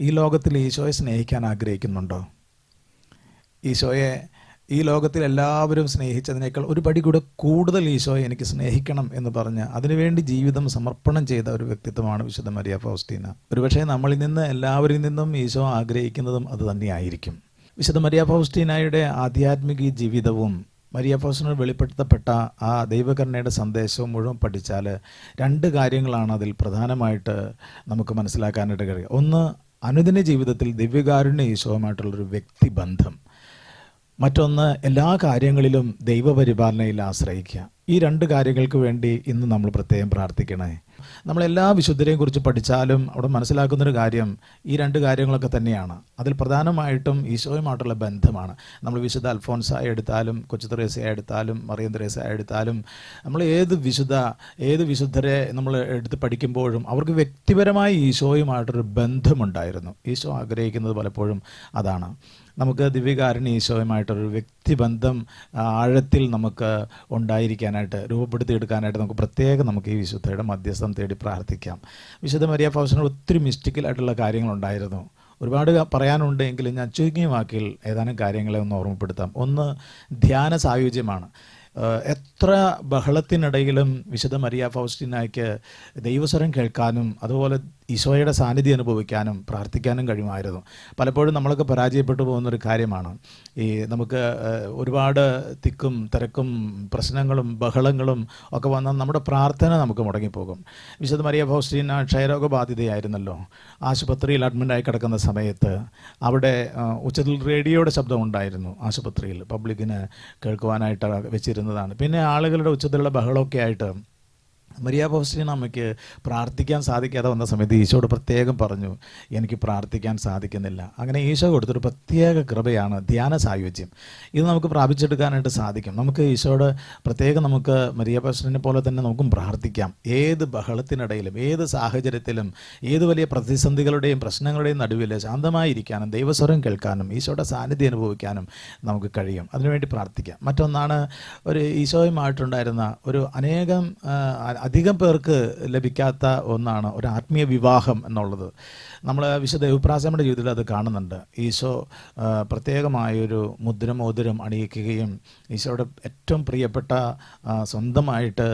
ഈ ലോകത്തിൽ ഈശോയെ സ്നേഹിക്കാൻ ആഗ്രഹിക്കുന്നുണ്ടോ? ഈശോയെ ഈ ലോകത്തിൽ എല്ലാവരും സ്നേഹിച്ചതിനേക്കാൾ ഒരു പടി കൂടെ കൂടുതൽ ഈശോയെ എനിക്ക് സ്നേഹിക്കണം എന്ന് പറഞ്ഞ് അതിനുവേണ്ടി ജീവിതം സമർപ്പണം ചെയ്ത ഒരു വ്യക്തിത്വമാണ് വിശുദ്ധ മരിയ ഫൗസ്റ്റീന. ഒരുപക്ഷെ നമ്മളിൽ നിന്ന് എല്ലാവരിൽ നിന്നും ഈശോ ആഗ്രഹിക്കുന്നതും അത് തന്നെയായിരിക്കും. വിശുദ്ധ മരിയ ഫൗസ്റ്റീനായുടെ ആധ്യാത്മിക ജീവിതവും മരിയ ഫൗസ്റ്റിന് വെളിപ്പെടുത്തപ്പെട്ട ആ ദൈവകരുണയുടെ സന്ദേശവും മുഴുവൻ പഠിച്ചാൽ രണ്ട് കാര്യങ്ങളാണ് അതിൽ പ്രധാനമായിട്ട് നമുക്ക് മനസ്സിലാക്കാനായിട്ട് കഴിയുക. ഒന്ന് അനുദിന ജീവിതത്തിൽ ദിവ്യകാരുണ്യ ഈശോമായിട്ടുള്ളൊരു വ്യക്തിബന്ധം. മറ്റൊന്ന് എല്ലാ കാര്യങ്ങളിലും ദൈവപരിപാലനയിൽ ആശ്രയിക്കുക. ഈ രണ്ട് കാര്യങ്ങൾക്ക് വേണ്ടി ഇന്ന് നമ്മൾ പ്രത്യേകം പ്രാർത്ഥിക്കണേ. നമ്മളെല്ലാ വിശുദ്ധരെയും കുറിച്ച് പഠിച്ചാലും അവിടെ മനസ്സിലാക്കുന്നൊരു കാര്യം ഈ രണ്ട് കാര്യങ്ങളൊക്കെ തന്നെയാണ്. അതിൽ പ്രധാനമായിട്ടും ഈശോയുമായിട്ടുള്ള ബന്ധമാണ്. നമ്മൾ വിശുദ്ധ അൽഫോൻസായ എടുത്താലും കൊച്ചു തെരേസയെ എടുത്താലും മറിയം തെരേസയെ എടുത്താലും നമ്മൾ ഏത് വിശുദ്ധ ഏത് വിശുദ്ധരെ നമ്മൾ എടുത്ത് പഠിക്കുമ്പോഴും അവർക്ക് വ്യക്തിപരമായി ഈശോയുമായിട്ടൊരു ബന്ധമുണ്ടായിരുന്നു. ഈശോ ആഗ്രഹിക്കുന്നത് പലപ്പോഴും അതാണ്. നമുക്ക് ദിവ്യകാരുണ്യ ഈശോയുമായിട്ടൊരു വ്യക്തിബന്ധം ആഴത്തിൽ നമുക്ക് ഉണ്ടായിരിക്കാനായിട്ട് രൂപപ്പെടുത്തിയെടുക്കാനായിട്ട് നമുക്ക് പ്രത്യേകം നമുക്ക് ഈ വിശുദ്ധയുടെ മധ്യസ്ഥം തേടി പ്രാർത്ഥിക്കാം. വിശുദ്ധ മരിയ ഫൗസിന് ഒത്തിരി മിസ്റ്റിക്കലായിട്ടുള്ള കാര്യങ്ങളുണ്ടായിരുന്നു. ഒരുപാട് പറയാനുണ്ട് ഞാൻ ചുരുങ്ങിയ വാക്കിൽ ഏതാനും കാര്യങ്ങളെ ഒന്ന് ഓർമ്മപ്പെടുത്താം. ഒന്ന് ധ്യാന സായുജ്യമാണ്. എത്ര ബഹളത്തിനിടയിലും വിശുദ്ധ മരിയ ഫൗസ്റ്റിനായ്ക്ക് ദൈവസ്വരം കേൾക്കാനും അതുപോലെ ഈശോയുടെ സാന്നിധ്യം അനുഭവിക്കാനും പ്രാർത്ഥിക്കാനും കഴിയുമായിരുന്നു. പലപ്പോഴും നമ്മളൊക്കെ പരാജയപ്പെട്ടു പോകുന്നൊരു കാര്യമാണ്. ഈ നമുക്ക് ഒരുപാട് തിക്കും തിരക്കും പ്രശ്നങ്ങളും ബഹളങ്ങളും ഒക്കെ വന്നാൽ നമ്മുടെ പ്രാർത്ഥന നമുക്ക് മുടങ്ങിപ്പോകും. വിശുദ്ധ മരിയ ഫൗസ്റ്റീന ക്ഷയരോഗബാധിതയായിരുന്നല്ലോ. ആശുപത്രിയിൽ അഡ്മിറ്റായി കിടക്കുന്ന സമയത്ത് അവിടെ ഉച്ചത്തിൽ റേഡിയോയുടെ ശബ്ദം ഉണ്ടായിരുന്നു ആശുപത്രിയിൽ. പബ്ലിക്കിന് കേൾക്കുവാനായിട്ട് വെച്ചിരുന്നതാണ്. പിന്നെ ആളുകളുടെ ഉച്ചത്തിലുള്ള ബഹളമൊക്കെ ആയിട്ട് മരിയ ഫൗസ്റ്റീന അമ്മയ്ക്ക് പ്രാർത്ഥിക്കാൻ സാധിക്കാതെ വന്ന സമയത്ത് ഈശോയോട് പ്രത്യേകം പറഞ്ഞു എനിക്ക് പ്രാർത്ഥിക്കാൻ സാധിക്കുന്നില്ല. അങ്ങനെ ഈശോ കൊടുത്തൊരു പ്രത്യേക കൃപയാണ് ധ്യാന സായുജ്യം. ഇത് നമുക്ക് പ്രാപിച്ചെടുക്കാനായിട്ട് സാധിക്കും. നമുക്ക് ഈശോയോട് പ്രത്യേകം നമുക്ക് മരിയ ഫൗസ്റ്റീനെ പോലെ തന്നെ നമുക്കും പ്രാർത്ഥിക്കാം. ഏത് ബഹളത്തിനിടയിലും ഏത് സാഹചര്യത്തിലും ഏത് വലിയ പ്രതിസന്ധികളുടെയും പ്രശ്നങ്ങളുടെയും നടുവിൽ ശാന്തമായിരിക്കാനും ദൈവസ്വരം കേൾക്കാനും ഈശോയുടെ സാന്നിധ്യം അനുഭവിക്കാനും നമുക്ക് കഴിയും. അതിനുവേണ്ടി പ്രാർത്ഥിക്കാം. മറ്റൊന്നാണ് ഒരു ഈശോയുമായിട്ടുണ്ടായിരുന്ന ഒരു അനേകം അധികം പേർക്ക് ലഭിക്കാത്ത ഒന്നാണ് ഒരു ആത്മീയ വിവാഹം എന്നുള്ളത്. നമ്മൾ വിശുദ്ധ യുപ്രാസമ്മയുടെ ജീവിതത്തിൽ അത് കാണുന്നുണ്ട്. ഈശോ പ്രത്യേകമായൊരു പ്രത്യേകമായൊരു മുദ്രമോതിരം അണിയിക്കുകയും ഈശോയുടെ ഏറ്റവും പ്രിയപ്പെട്ട സ്വന്തമായിട്ട്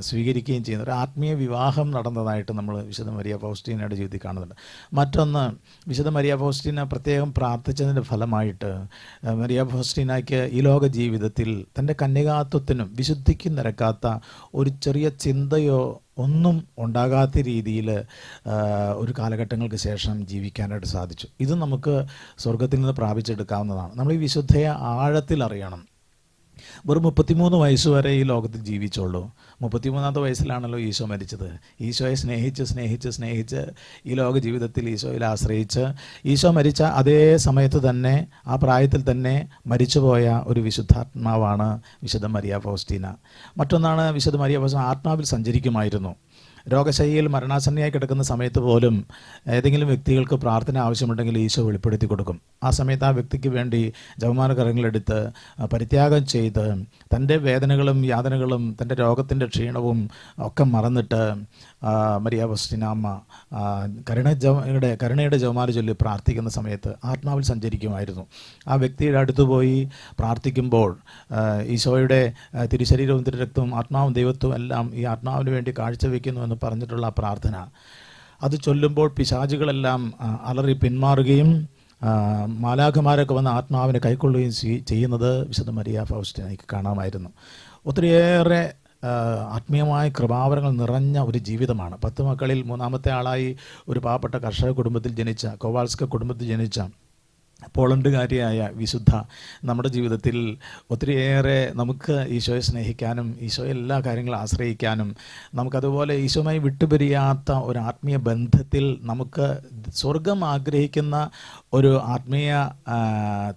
സ്വീകരിക്കുകയും ചെയ്യുന്ന ഒരു ആത്മീയ വിവാഹം നടന്നതായിട്ട് നമ്മൾ വിശുദ്ധ മരിയ ഫൗസ്റ്റീനയുടെ ജീവിതത്തിൽ കാണുന്നുണ്ട്. മറ്റൊന്ന് വിശുദ്ധ മരിയ ഫൗസ്റ്റീന പ്രത്യേകം പ്രാർത്ഥിച്ചതിന്റെ ഫലമായിട്ട് മരിയ ഫൗസ്റ്റീനയ്ക്ക് ഈ ലോക ജീവിതത്തിൽ തന്റെ കന്യകാത്വത്തിനും വിശുദ്ധിക്കും നിരക്കാത്ത ഒരു ചെറിയ ചിന്തയോ ഒന്നും ഉണ്ടാകാത്ത രീതിയിൽ ഒരു കാലഘട്ടങ്ങൾക്ക് ശേഷം ജീവിക്കാനായിട്ട് സാധിച്ചു. ഇത് നമുക്ക് സ്വർഗത്തിൽ നിന്ന് പ്രാപിച്ചെടുക്കാവുന്നതാണ്. നമ്മൾ ഈ വിശുദ്ധയെ ആഴത്തിൽ അറിയണം. വെറും മുപ്പത്തിമൂന്ന് വയസ്സ് വരെ ഈ ലോകത്തിൽ ജീവിച്ചോളൂ. മുപ്പത്തിമൂന്നാമത്തെ വയസ്സിലാണല്ലോ ഈശോ മരിച്ചത്. ഈശോയെ സ്നേഹിച്ച് സ്നേഹിച്ച് സ്നേഹിച്ച് ഈ ലോക ജീവിതത്തിൽ ഈശോയിൽ ആശ്രയിച്ച് ഈശോ മരിച്ച അതേ സമയത്ത് തന്നെ ആ പ്രായത്തിൽ തന്നെ മരിച്ചുപോയ ഒരു വിശുദ്ധാത്മാവാണ് വിശുദ്ധ മരിയ ഫൗസ്റ്റീന മറ്റൊന്നാണ് വിശുദ്ധ മരിയ ഫൗസ്റ്റീന ആത്മാവിൽ സഞ്ചരിക്കുമായിരുന്നു. രോഗശൈലിയിൽ മരണാസന്നയായി കിടക്കുന്ന സമയത്ത് പോലും ഏതെങ്കിലും വ്യക്തികൾക്ക് പ്രാർത്ഥന ആവശ്യമുണ്ടെങ്കിൽ ഈശോ വെളിപ്പെടുത്തി കൊടുക്കും. ആ സമയത്ത് ആ വ്യക്തിക്ക് വേണ്ടി ജവമാനകരങ്ങളെടുത്ത് ആ, പരിത്യാഗം ചെയ്ത് തന്റെ വേദനകളും യാതനകളും തന്റെ രോഗത്തിന്റെ ക്ഷീണവും ഒക്കെ മറന്നിട്ട് മരിയ ഫസ്റ്റിനാമ്മ ആ, കരുണ ജവയുടെ കരുണയുടെ ജവമാല ചൊല്ലി പ്രാർത്ഥിക്കുന്ന സമയത്ത് ആത്മാവിൽ സഞ്ചരിക്കുമായിരുന്നു. ആ വ്യക്തിയുടെ അടുത്ത് പോയി പ്രാർത്ഥിക്കുമ്പോൾ ഈശോയുടെ തിരുശരീരവും തിരുരക്തവും ആത്മാവും ദൈവത്വവും എല്ലാം ഈ ആത്മാവിന് വേണ്ടി കാഴ്ചവെക്കുന്നു എന്ന് പറഞ്ഞിട്ടുള്ള ആ പ്രാർത്ഥന. അത് ചൊല്ലുമ്പോൾ പിശാചുകളെല്ലാം അലറി പിന്മാറുകയും മാലാഖമാരൊക്കെ വന്ന് ആത്മാവിനെ കൈക്കൊള്ളുകയും ചെയ്- ചെയ്യുന്നത് വിശുദ്ധ മരിയ ഫൗസ്റ്റിനയ്ക്ക് കാണാമായിരുന്നു. ഒത്തിരിയേറെ ആത്മീയമായ കൃപാവരങ്ങൾ നിറഞ്ഞ ഒരു ജീവിതമാണ്. പത്ത് മക്കളിൽ മൂന്നാമത്തെ ആളായി ഒരു പാവപ്പെട്ട കർഷക കുടുംബത്തിൽ ജനിച്ച കോവാൾസ്ക കുടുംബത്തിൽ ജനിച്ച പോളണ്ടുകാരിയായ വിശുദ്ധ നമ്മുടെ ജീവിതത്തിൽ ഒത്തിരിയേറെ നമുക്ക് ഈശോയെ സ്നേഹിക്കാനും ഈശോയെ എല്ലാ കാര്യങ്ങളും ആശ്രയിക്കാനും നമുക്കതുപോലെ ഈശോയുമായി വിട്ടുപിരിയാത്ത ഒരു ആത്മീയ ബന്ധത്തിൽ നമുക്ക് സ്വർഗം ആഗ്രഹിക്കുന്ന ഒരു ആത്മീയ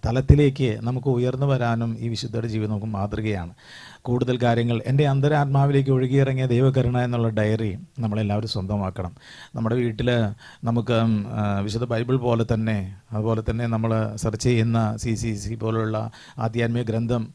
തലത്തിലേക്ക് നമുക്ക് ഉയർന്നു വരാനും ഈ വിശുദ്ധയുടെ ജീവിതം നമുക്ക് മാതൃകയാണ്. കൂടുതൽ കാര്യങ്ങൾ എന്റെ അന്തരാത്മാവിലേക്ക് ഒഴുകിയിറങ്ങിയ ദൈവകരുണ എന്നുള്ള ഡയറി നമ്മളെല്ലാവരും സ്വന്തമാക്കണം. നമ്മുടെ വീട്ടിൽ നമുക്ക് വിശുദ്ധ ബൈബിൾ പോലെ തന്നെ അതുപോലെ തന്നെ നമ്മൾ സെർച്ച് ചെയ്യുന്ന സി സി സി പോലുള്ള ആധ്യാത്മിക ഗ്രന്ഥം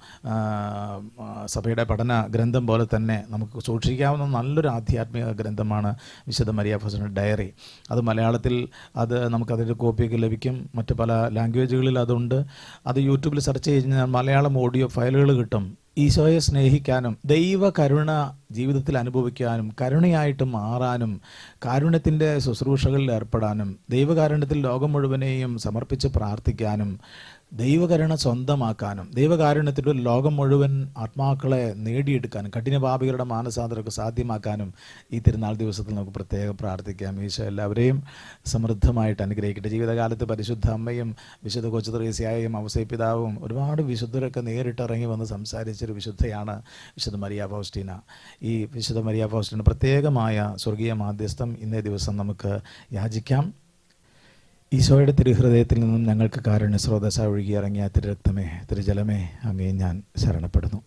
സഭയുടെ പഠന ഗ്രന്ഥം പോലെ തന്നെ നമുക്ക് സൂക്ഷിക്കാവുന്ന നല്ലൊരു ആധ്യാത്മിക ഗ്രന്ഥമാണ് വിശുദ്ധ മരിയ ഫസന്റെ ഡയറി. അത് മലയാളത്തിൽ അത് നമുക്കതിന്റെ കോപ്പിയൊക്കെ ലഭിക്കും. മറ്റ് പല ലാംഗ്വേജുകളിൽ അതുണ്ട്. അത് യൂട്യൂബിൽ സെർച്ച് ചെയ്ത് കഴിഞ്ഞാൽ മലയാളം ഓഡിയോ ഫയലുകൾ കിട്ടും. ഈശോയെ സ്നേഹിക്കാനും ദൈവ കരുണ ജീവിതത്തിൽ അനുഭവിക്കാനും കരുണയായിട്ട് മാറാനും കാരുണ്യത്തിന്റെ ശുശ്രൂഷകളിൽ ഏർപ്പെടാനും ദൈവകാരുണ്യത്തിൽ ലോകം മുഴുവനെയും സമർപ്പിച്ച് പ്രാർത്ഥിക്കാനും ദൈവകരുണ സ്വന്തമാക്കാനും ദൈവകാരുണ്യത്തിലൂടെ ലോകം മുഴുവൻ ആത്മാക്കളെ നേടിയെടുക്കാനും കഠിനപാപികളുടെ മാനസാന്തരമൊക്കെ സാധ്യമാക്കാനും ഈ തിരുനാൾ ദിവസത്തിൽ നമുക്ക് പ്രത്യേകം പ്രാർത്ഥിക്കാം. ഈശോ എല്ലാവരെയും സമൃദ്ധമായിട്ട് അനുഗ്രഹിക്കട്ടെ. ജീവിതകാലത്ത് പരിശുദ്ധ അമ്മയും വിശുദ്ധ കൊച്ചു ത്രേസ്യായും അവസയ ഒരുപാട് വിശുദ്ധരൊക്കെ നേരിട്ടിറങ്ങി വന്ന് സംസാരിച്ചൊരു വിശുദ്ധയാണ് വിശുദ്ധ മരിയ ഫൗസ്റ്റീന. ഈ വിശുദ്ധ മരിയ ഫൗസ്റ്റീന പ്രത്യേകമായ സ്വർഗീയ മാധ്യസ്ഥം ഇന്നേ ദിവസം നമുക്ക് യാചിക്കാം. ഈശോയുടെ തിരുഹൃദയത്തിൽ നിന്നും ഞങ്ങൾക്ക് കാരുണ്യ സ്രോതസ്സ ഒഴുകിയിറങ്ങിയ തിരുരക്തമേ തിരുജലമേ അങ്ങേ ഞാൻ ശരണപ്പെടുന്നു.